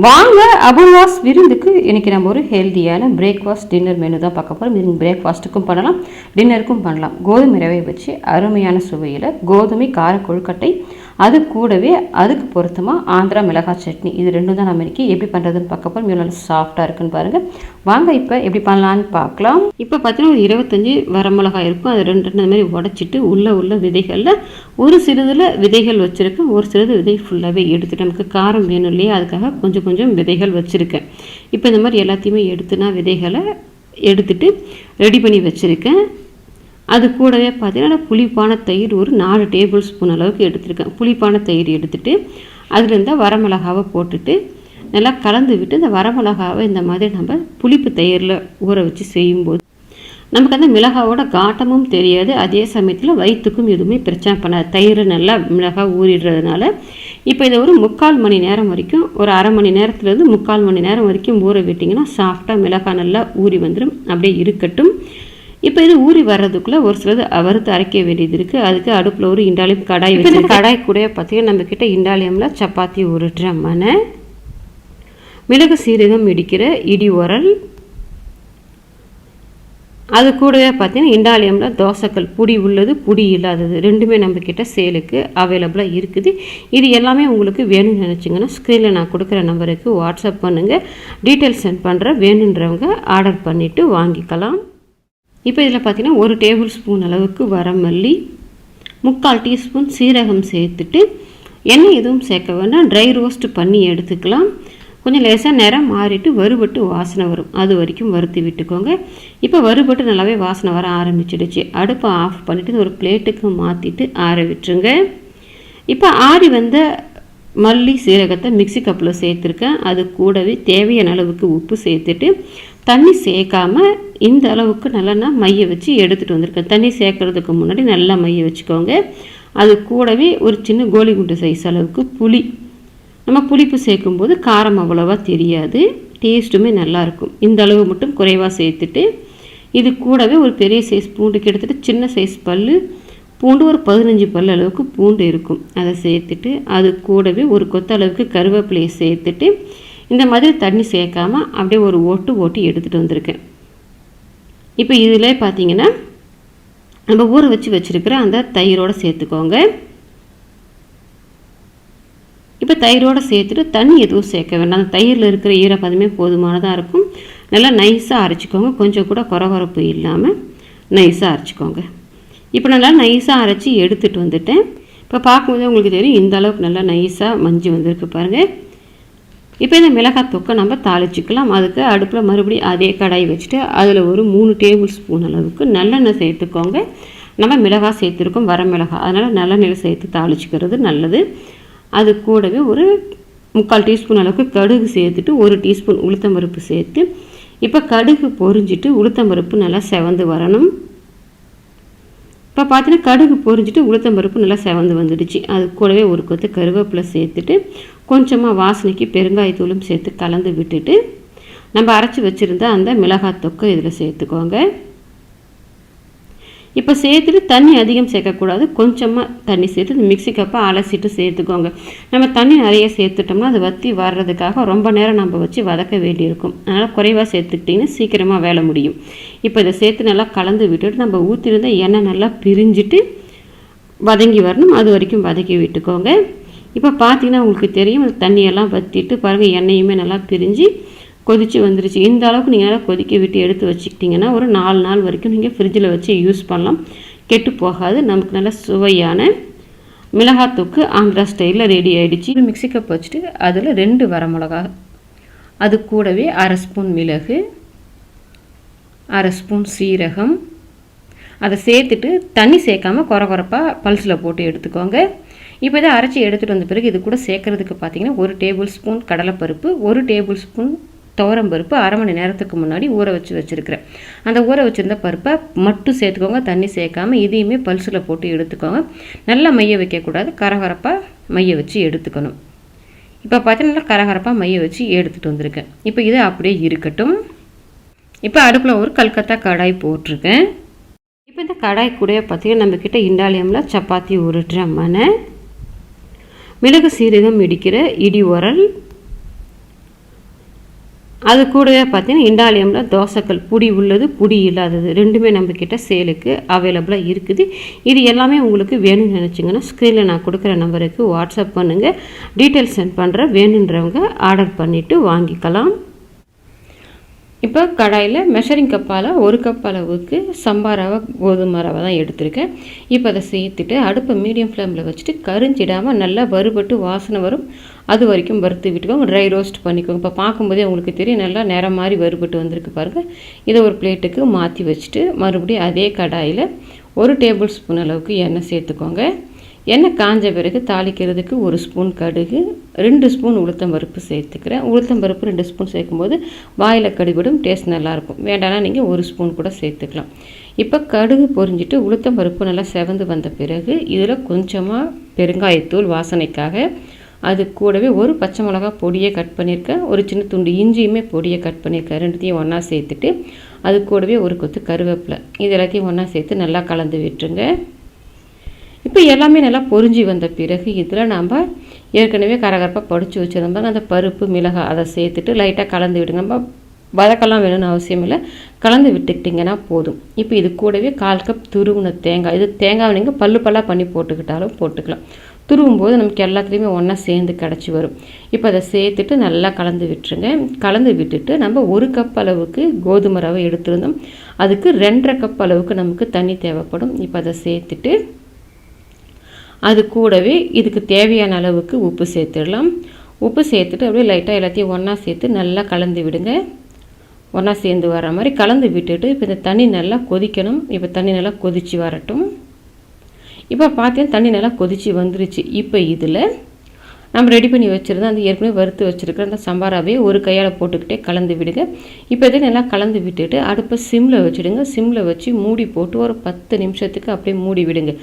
வாங்க அபுவாஸ் விருந்துக்கு இன்றைக்கி நம்ம ஒரு ஹெல்த்தியான பிரேக்ஃபாஸ்ட் டின்னர் மெனு தான் பார்க்க போகிறோம் இது பிரேக்ஃபாஸ்ட்டுக்கும் பண்ணலாம் டின்னருக்கும் பண்ணலாம். கோதுமை ரவை வச்சு அருமையான சுவையில் கோதுமை கார கொழுக்கட்டை அது கூடவே அதுக்கு பொருத்தமாக ஆந்திரா மிளகாய் சட்னி. இது ரெண்டும் தான் நம்ம இன்றைக்கி எப்படி பண்ணுறதுன்னு பார்க்க போகிறோம் இவ்வளோ நல்லா சாஃப்டாக இருக்குன்னு பாருங்கள் வாங்க இப்போ எப்படி பண்ணலான்னு பார்க்கலாம். இப்போ பார்த்தீங்கன்னா ஒரு இருபத்தஞ்சி வரமிளகாய் இருக்கும். அது ரெண்டு ரெண்டு மாதிரி உடச்சிட்டு உள்ளே உள்ள விதைகளில் ஒரு சிறிதில் விதைகள் வச்சுருக்கேன். ஒரு சிறிது விதை ஃபுல்லாகவே எடுத்துட்டு நமக்கு காரம் வேணும் இல்லையா? அதுக்காக கொஞ்சம் கொஞ்சம் விதைகள் வச்சுருக்கேன். இப்போ இந்த மாதிரி எல்லாத்தையுமே எடுத்துனா விதைகளை எடுத்துட்டு ரெடி பண்ணி வச்சுருக்கேன். அது கூடவே பார்த்தீங்கன்னா புளிப்பான தயிர் ஒரு நாலு டேபிள் ஸ்பூன் அளவுக்கு எடுத்திருக்கேன். புளிப்பான தயிர் எடுத்துட்டு அதுலேருந்து வரமிளகாவை போட்டுட்டு நல்லா கலந்து விட்டு இந்த வரமிளகாவை இந்த மாதிரி நம்ம புளிப்பு தயிரில் ஊற வச்சு செய்யும்போது நமக்கு அந்த மிளகாவோட காட்டமும் தெரியாது. அதே சமயத்தில் வயிற்றுக்கும் எதுவுமே பிரச்சனை பண்ணாது. தயிர் நல்லா மிளகா ஊறிடுறதுனால இப்போ இதை ஒரு முக்கால் மணி நேரம் வரைக்கும் ஒரு அரை மணி நேரத்துலேருந்து முக்கால் மணி நேரம் வரைக்கும் ஊற விட்டிங்கன்னா சாஃப்டாக மிளகாய் நல்லா ஊறி வந்துடும் அப்படியே இருக்கட்டும். இப்போ இது ஊறி வர்றதுக்குள்ளே ஒரு சிலது வறுத்து அரைக்க வேண்டியது இருக்குது அதுக்கு அடுப்பில் ஒரு இண்டாலியம் கடாய் வச்சு கடாய் கூட பார்த்தீங்கன்னா நம்மக்கிட்ட இண்டாலியமில் சப்பாத்தி உருட்டுற மனை மிளகு சீரகம் இடிக்கிற இடி உரல். அது கூடவே பார்த்தீங்கன்னா இண்டாலியமில் தோசைக்கல் புடி உள்ளது புடி இல்லாதது. ரெண்டுமே நம்மக்கிட்ட சேலுக்கு அவைலபிளாக இருக்குது. இது எல்லாமே உங்களுக்கு வேணும்னு நினச்சிங்கன்னா ஸ்க்ரீனில் நான் கொடுக்குற நம்பருக்கு வாட்ஸ்அப் பண்ணுங்கள் டீட்டெயில்ஸ் சென்ட் பண்ணுறேன் வேணுன்றவங்க ஆர்டர் பண்ணிவிட்டு வாங்கிக்கலாம். இப்போ இதில் பார்த்தீங்கன்னா ஒரு டேபிள் ஸ்பூன் அளவுக்கு வரமல்லி முக்கால் டீஸ்பூன் சீரகம் சேர்த்துட்டு எண்ணெய் எதுவும் சேர்க்க வேண்டாம். ட்ரை ரோஸ்ட் பண்ணி எடுத்துக்கலாம். கொஞ்சம் லேசாக நிறம் மாறிட்டு வறுபட்டு வாசனை வரும். அது வரைக்கும் வறுத்து விட்டுக்கோங்க. இப்போ வறுபட்டு நல்லாவே வாசனை வர ஆரம்பிச்சிடுச்சு. அடுப்பை ஆஃப் பண்ணிவிட்டு ஒரு பிளேட்டுக்கு மாற்றிட்டு ஆற விட்டுருங்க. இப்போ ஆறி வந்த மல்லி சீரகத்தை மிக்சி கப்பில் சேர்த்துருக்கேன். அது கூடவே தேவையான அளவுக்கு உப்பு சேர்த்துட்டு தண்ணி சேர்க்காம இந்த அளவுக்கு நல்லா நான் மைய வச்சு எடுத்துகிட்டு வந்திருக்கேன். தண்ணி சேர்க்கறதுக்கு முன்னாடி நல்லா மைய வச்சுக்கோங்க. அது கூடவே ஒரு சின்ன கோலி குண்டு சைஸ் அளவுக்கு புளி. நம்ம புளிப்பு சேர்க்கும்போது காரம் அவ்வளோவா தெரியாது. டேஸ்ட்டுமே நல்லாயிருக்கும் இந்த அளவு மட்டும் குறைவாக சேர்த்துட்டு இது கூடவே ஒரு பெரிய சைஸ் பூண்டுக்கு எடுத்துகிட்டு சின்ன சைஸ் பல் பூண்டு ஒரு பதினஞ்சு பல் அளவுக்கு பூண்டு இருக்கும். அதை சேர்த்துட்டு அது கூடவே ஒரு கொத்த அளவுக்கு கருவேப்பிலையை சேர்த்துட்டு இந்த மாதிரி தண்ணி சேர்க்காம அப்படியே ஒரு ஓட்டு ஓட்டி எடுத்துகிட்டு வந்திருக்கேன். இப்போ இதில் பார்த்தீங்கன்னா நம்ம ஊற வச்சு வச்சுருக்கிற அந்த தயிரோடு சேர்த்துக்கோங்க. இப்போ தயிரோடு சேர்த்துட்டு தண்ணி எதுவும் சேர்க்க வேண்டாம். அந்த தயிரில் இருக்கிற ஈரப்பதமே போதுமானதாக இருக்கும். நல்லா நைஸாக அரைச்சிக்கோங்க. கொஞ்சம் கூட குறகுறப்பு இல்லாமல் நைஸாக அரைச்சிக்கோங்க. இப்போ நல்லா நைஸாக அரைச்சி எடுத்துகிட்டு வந்துட்டேன். இப்போ பார்க்கும்போது உங்களுக்கு தெரியும் இந்த அளவுக்கு நல்லா நைஸாக மஞ்சு வந்திருக்கு பாருங்கள் இப்போ இந்த மிளகாய் தொக்கை நம்ம தாளிச்சிக்கலாம். அதுக்கு அடுப்பில் மறுபடியும் அதே கடாய் வச்சுட்டு அதில் ஒரு மூணு டேபிள் ஸ்பூன் அளவுக்கு நல்லெண்ணெய் சேர்த்துக்கோங்க. நம்ம மிளகாய் சேர்த்துருக்கோம் வர மிளகாய். அதனால் நல்லெண்ணெயில் சேர்த்து தாளிச்சிக்கிறது நல்லது. அது கூடவே ஒரு முக்கால் டீஸ்பூன் அளவுக்கு கடுகு சேர்த்துட்டு ஒரு டீஸ்பூன் உளுத்தம்பருப்பு சேர்த்து இப்போ கடுகு பொரிஞ்சிட்டு உளுத்தம்பருப்பு நல்லா செவந்து வரணும். இப்போ பார்த்தீங்கன்னா கடுகு பொரிஞ்சிட்டு உளுத்தம்பருப்பு நல்லா செவந்து வந்துடுச்சு. அது கூடவே ஒரு கொத்து கருவேப்பிலை சேர்த்துட்டு கொஞ்சமாக வாசனைக்கு பெருங்காயத்தூளும் சேர்த்து கலந்து விட்டுட்டு நம்ம அரைச்சி வச்சுருந்த அந்த மிளகாய் தொக்கை இதில் சேர்த்துக்கோங்க. இப்போ சேர்த்துட்டு தண்ணி அதிகம் சேர்க்கக்கூடாது. கொஞ்சமாக தண்ணி சேர்த்து மிக்சி கப்பை அலசிட்டு சேர்த்துக்கோங்க. நம்ம தண்ணி நிறைய சேர்த்துட்டோம்னா அது வற்றி வர்றதுக்காக ரொம்ப நேரம் நம்ம வச்சு வதக்க வேண்டியிருக்கும். அதனால் குறைவாக சேர்த்துக்கிட்டிங்கன்னா சீக்கிரமாக வேலை முடியும். இப்போ இதை சேர்த்து நல்லா கலந்து விட்டுட்டு நம்ம ஊற்றிருந்த எண்ணெய் நல்லா பிரிஞ்சுட்டு வதங்கி வரணும். அது வரைக்கும் வதக்கி விட்டுக்கோங்க. இப்போ பார்த்தீங்கன்னா உங்களுக்கு தெரியும் தண்ணியெல்லாம் வற்றிட்டு பாருங்கள் எண்ணெயுமே நல்லா பிரிஞ்சு கொதித்து வந்துருச்சு. இந்த அளவுக்கு நீங்கள் நல்லா கொதிக்க விட்டு எடுத்து வச்சுக்கிட்டிங்கன்னா ஒரு நாலு நாள் வரைக்கும் நீங்கள் ஃப்ரிட்ஜில் வச்சு யூஸ் பண்ணலாம். கெட்டு போகாது. நமக்கு நல்ல சுவையான மிளகாத்தூக்கு ஆந்திரா ஸ்டைலில் ரெடி ஆகிடுச்சு மிக்சி கப் வச்சுட்டு அதில் ரெண்டு வரமிளகா அது கூடவே அரை ஸ்பூன் மிளகு அரை ஸ்பூன் சீரகம். அதை சேர்த்துட்டு தண்ணி சேர்க்காம குற குறப்பாக பல்ஸில் போட்டு எடுத்துக்கோங்க. இப்போ இதை அரைச்சி எடுத்துகிட்டு வந்த பிறகு இது கூட சேர்க்குறதுக்கு பார்த்தீங்கன்னா ஒரு டேபிள் ஸ்பூன் கடலைப்பருப்பு ஒரு டேபிள் ஸ்பூன் துவரம் பருப்பு அரை மணி நேரத்துக்கு முன்னாடி ஊற வச்சு வச்சுருக்கிறேன். அந்த ஊற வச்சுருந்த பருப்பை மட்டும் சேர்த்துக்கோங்க தண்ணி சேர்க்காம இதையுமே பல்ஸில் போட்டு எடுத்துக்கோங்க. நல்லா மைய வைக்கக்கூடாது கரகரப்பாக மைய வச்சு எடுத்துக்கணும். இப்போ பார்த்தீங்கன்னா கரகரப்பாக மைய வச்சு எடுத்துகிட்டு வந்திருக்கேன். இப்போ இது அப்படியே இருக்கட்டும். இப்போ அடுப்பில் ஒரு கல்கத்தா கடாய் போட்டிருக்கேன். இப்போ இந்த கடாய் கூட பார்த்தீங்கன்னா நம்மக்கிட்ட இண்டாலியமில் சப்பாத்தி உருட்டுற மனை மிளகு சீரகம் இடிக்கிற இடி உரல் அது கூடவே பார்த்தீங்கன்னா இண்டாலியமில் தோசைக்கல் புடி உள்ளது புடி இல்லாதது. ரெண்டுமே நம்மக்கிட்ட சேலுக்கு அவைலபிளாக இருக்குது. இது எல்லாமே உங்களுக்கு வேணும்னு நினச்சிங்கன்னா ஸ்க்ரீனில் நான் கொடுக்குற நம்பருக்கு வாட்ஸ்அப் பண்ணுங்கள் டீட்டெயில்ஸ் சென்ட் பண்ணுறேன் வேணுன்றவங்க ஆர்டர் பண்ணிவிட்டு வாங்கிக்கலாம். இப்போ கடாயில் மெஷரிங் கப்பால் ஒரு கப் அளவுக்கு சம்பா ரவை கோதுமை ரவை தான் எடுத்திருக்கேன். இப்போ அதை சேர்த்துட்டு அடுப்பை மீடியம் ஃப்ளேமில் வச்சுட்டு கரிஞ்சிடாமல் நல்லா வறுபட்டு வாசனை வரும். அது வரைக்கும் வறுத்து விட்டுக்கோங்க. ட்ரை ரோஸ்ட் பண்ணிக்கோங்க. இப்போ பார்க்கும்போதே உங்களுக்கு தெரியும் நல்லா நேரம் மாதிரி வறுபட்டு வந்திருக்கு பாருங்கள் இதை ஒரு பிளேட்டுக்கு மாற்றி வச்சுட்டு மறுபடியும் அதே கடாயில் ஒரு டேபிள் ஸ்பூன் அளவுக்கு எண்ணெய் சேர்த்துக்கோங்க. எண்ணெய் காஞ்ச பிறகு தாளிக்கிறதுக்கு ஒரு ஸ்பூன் கடுகு ரெண்டு ஸ்பூன் உளுத்தம் பருப்பு சேர்த்துக்கிறேன். உளுத்தம் பருப்பு ரெண்டு ஸ்பூன் சேர்க்கும்போது வாயில் கடுபிடும் டேஸ்ட் நல்லாயிருக்கும். வேண்டாம்னா நீங்கள் ஒரு ஸ்பூன் கூட சேர்த்துக்கலாம். இப்போ கடுகு பொரிஞ்சிட்டு உளுத்தம் பருப்பு நல்லா செவந்து வந்த பிறகு இதில் கொஞ்சமாக பெருங்காயத்தூள் வாசனைக்காக அது கூடவே ஒரு பச்சை மிளகா பொடியை கட் பண்ணியிருக்கேன். ஒரு சின்ன துண்டு இஞ்சியுமே பொடியை கட் பண்ணியிருக்கேன். ரெண்டுத்தையும் ஒன்றா சேர்த்துட்டு அது கூடவே ஒரு கொத்து கருவேப்பிலை. இது எல்லாத்தையும் ஒன்றா சேர்த்து நல்லா கலந்து விட்டுருங்க. இப்போ எல்லாமே நல்லா பொறிஞ்சி வந்த பிறகு இதில் நாம் ஏற்கனவே கரகரப்பாக படித்து வச்சுருந்தோம் அந்த பருப்பு மிளகாய் அதை சேர்த்துட்டு லைட்டாக கலந்து விடுங்க. நம்ம வதக்கெல்லாம் வேணும்னு அவசியம் இல்லை. கலந்து விட்டுக்கிட்டிங்கன்னா போதும். இப்போ இது கூடவே கால் கப் துருவின தேங்காய். இது தேங்காய் நீங்கள் பல்லு பல்லாக பண்ணி போட்டுக்கிட்டாலும் போட்டுக்கலாம். துருவும் போது நமக்கு எல்லாத்துலேயுமே ஒன்றா சேர்ந்து கிடச்சி வரும். இப்போ அதை சேர்த்துட்டு நல்லா கலந்து விட்டுருங்க. கலந்து விட்டுட்டு நம்ம ஒரு கப் அளவுக்கு கோதுமை ரவை எடுத்திருந்தோம். அதுக்கு ரெண்டரை கப் அளவுக்கு நமக்கு தண்ணி தேவைப்படும். இப்போ அதை சேர்த்துட்டு அது கூடவே இதுக்கு தேவையான அளவுக்கு உப்பு சேர்த்துடலாம். உப்பு சேர்த்துட்டு அப்படியே லைட்டாக எல்லாத்தையும் ஒன்றா சேர்த்து நல்லா கலந்து விடுங்க. ஒன்றா சேர்ந்து வர மாதிரி கலந்து விட்டுட்டு இப்போ இந்த தண்ணி நல்லா கொதிக்கணும். இப்போ தண்ணி நல்லா கொதித்து வரட்டும். இப்போ பார்த்தீங்கன்னா தண்ணி நல்லா கொதித்து வந்துருச்சு. இப்போ இதில் நம்ம ரெடி பண்ணி வச்சுருந்தோம் அந்த ஏற்கனவே வறுத்து வச்சுருக்கிற அந்த சம்பாராவே ஒரு கையால் போட்டுக்கிட்டே கலந்து விடுங்க. இப்போ இதை நல்லா கலந்து விட்டுட்டு அடுப்பை சிம்மில் வச்சுடுங்க. சிம்மில் வச்சு மூடி போட்டு ஒரு பத்து நிமிஷத்துக்கு அப்படியே மூடி விடுங்க.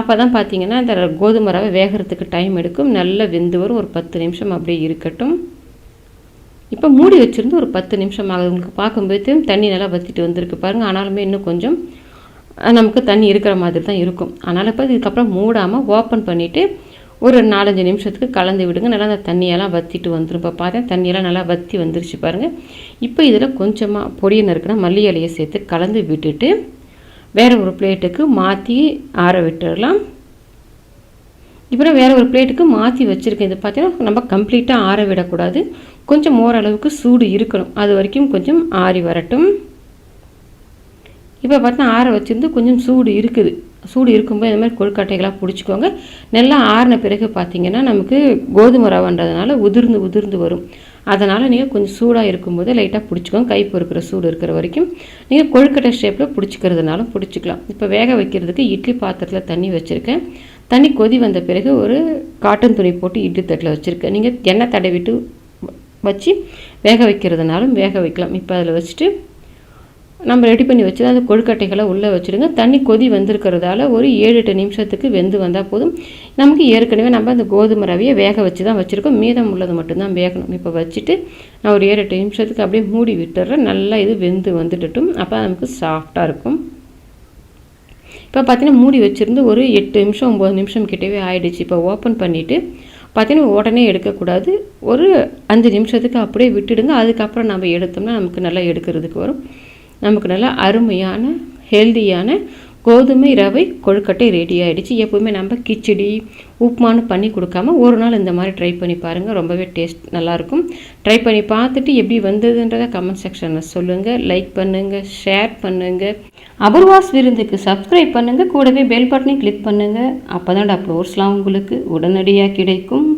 அப்போ தான் பார்த்தீங்கன்னா அந்த கோதுமை ரவை வேகிறதுக்கு டைம் எடுக்கும். நல்லா வெந்து வரும். ஒரு பத்து நிமிஷம் அப்படியே இருக்கட்டும். இப்போ மூடி வச்சுருந்து ஒரு பத்து நிமிஷம் ஆகுது. உங்களுக்கு பார்க்கும்போது தண்ணி நல்லா வற்றிட்டு வந்திருக்கு பாருங்கள் ஆனாலுமே இன்னும் கொஞ்சம் நமக்கு தண்ணி இருக்கிற மாதிரி தான் இருக்கும். அதனால் இப்போ இதுக்கப்புறம் மூடாமல் ஓப்பன் பண்ணிவிட்டு ஒரு நாலஞ்சு நிமிஷத்துக்கு கலந்து விடுங்க. நல்லா அந்த தண்ணியெல்லாம் வற்றிட்டு வந்துடும் இப்போ பார்த்தேன் தண்ணியெல்லாம் நல்லா வற்றி வந்துருச்சு பாருங்கள் இப்போ இதில் கொஞ்சமாக பொடியை நறுக்கினா மல்லி இலையை சேர்த்து கலந்து விட்டுட்டு வேறு ஒரு பிளேட்டுக்கு மாற்றி ஆற விட்டுடலாம் இப்போ வேறு ஒரு பிளேட்டுக்கு மாற்றி வச்சுருக்கேன். இது பார்த்தீங்கன்னா நம்ம கம்ப்ளீட்டாக ஆற விடக்கூடாது. கொஞ்சம் ஓரளவுக்கு சூடு இருக்கணும். அது வரைக்கும் கொஞ்சம் ஆறி வரட்டும். இப்போ பார்த்தா ஆற வச்சுருந்து கொஞ்சம் சூடு இருக்குது. சூடு இருக்கும்போது இந்த மாதிரி கொழுக்கட்டைகளாக பிடிச்சிக்கோங்க. நல்லா ஆறின பிறகு பார்த்தீங்கன்னா நமக்கு கோதுமை ரவன்றதுனால உதிர்ந்து உதிர்ந்து வரும். அதனால் நீங்கள் கொஞ்சம் சூடாக இருக்கும்போது லைட்டாக பிடிச்சிக்கோங்க. கை பொறுக்கிற சூடு இருக்கிற வரைக்கும். நீங்கள் கொழுக்கட்டை ஷேப்பில் பிடிச்சிக்கிறதுனாலும் பிடிச்சிக்கலாம். இப்போ வேக வைக்கிறதுக்கு இட்லி பாத்திரத்தில் தண்ணி வச்சுருக்கேன். தண்ணி கொதி வந்த பிறகு ஒரு காட்டன் துணி போட்டு இட்லி தட்டில் வச்சுருக்கேன். நீங்கள் எண்ணெய் தடவிட்டு வச்சு வேக வைக்கிறதுனாலும் வேக வைக்கலாம். இப்போ அதில் வச்சுட்டு நம்ம ரெடி பண்ணி வச்சு அந்த கொழுக்கட்டைகளை உள்ளே வச்சுடுங்க. தண்ணி கொதி வந்திருக்கிறதால ஒரு ஏழு எட்டு நிமிஷத்துக்கு வெந்து வந்தால் போதும். நமக்கு ஏற்கனவே நம்ம அந்த கோதுமை ரவையை வேக வச்சு தான் வச்சுருக்கோம். மீதம் உள்ளது மட்டும்தான் வேகணும். இப்போ வச்சுட்டு நான் ஒரு ஏழு எட்டு நிமிஷத்துக்கு அப்படியே மூடி விட்டுறேன். நல்லா இது வெந்து வந்துட்டுட்டும் அப்போ நமக்கு சாஃப்டாக இருக்கும். இப்போ பார்த்தீங்கன்னா மூடி வச்சுருந்து ஒரு எட்டு நிமிஷம் ஒம்பது நிமிஷம் கிட்டவே ஆகிடுச்சு இப்போ ஓப்பன் பண்ணிவிட்டு பார்த்தீங்கன்னா உடனே எடுக்கக்கூடாது. ஒரு அஞ்சு நிமிஷத்துக்கு அப்படியே விட்டுடுங்க. அதுக்கப்புறம் நம்ம எடுத்தோம்னா நமக்கு நல்லா எடுக்கிறதுக்கு வரும். நமக்கு நல்லா அருமையான ஹெல்தியான கோதுமை ரவை கொழுக்கட்டை ரெடி ஆகிடுச்சு எப்போவுமே நம்ம கிச்சடி உப்புமானு பண்ணி கொடுக்காம ஒரு நாள் இந்த மாதிரி ட்ரை பண்ணி பாருங்கள் ரொம்பவே டேஸ்ட் நல்லாயிருக்கும். ட்ரை பண்ணி பார்த்துட்டு எப்படி வந்ததுன்றதை கமெண்ட் செக்ஷனில் சொல்லுங்கள் லைக் பண்ணுங்கள் ஷேர் பண்ணுங்கள் அபர்வாஸ் விருந்துக்கு சப்ஸ்கிரைப் பண்ணுங்கள் கூடவே பெல் பட்டனையும் கிளிக் பண்ணுங்கள் அப்போ தான் அப்லோட்ஸ்லாம் உங்களுக்கு உடனடியாக கிடைக்கும்.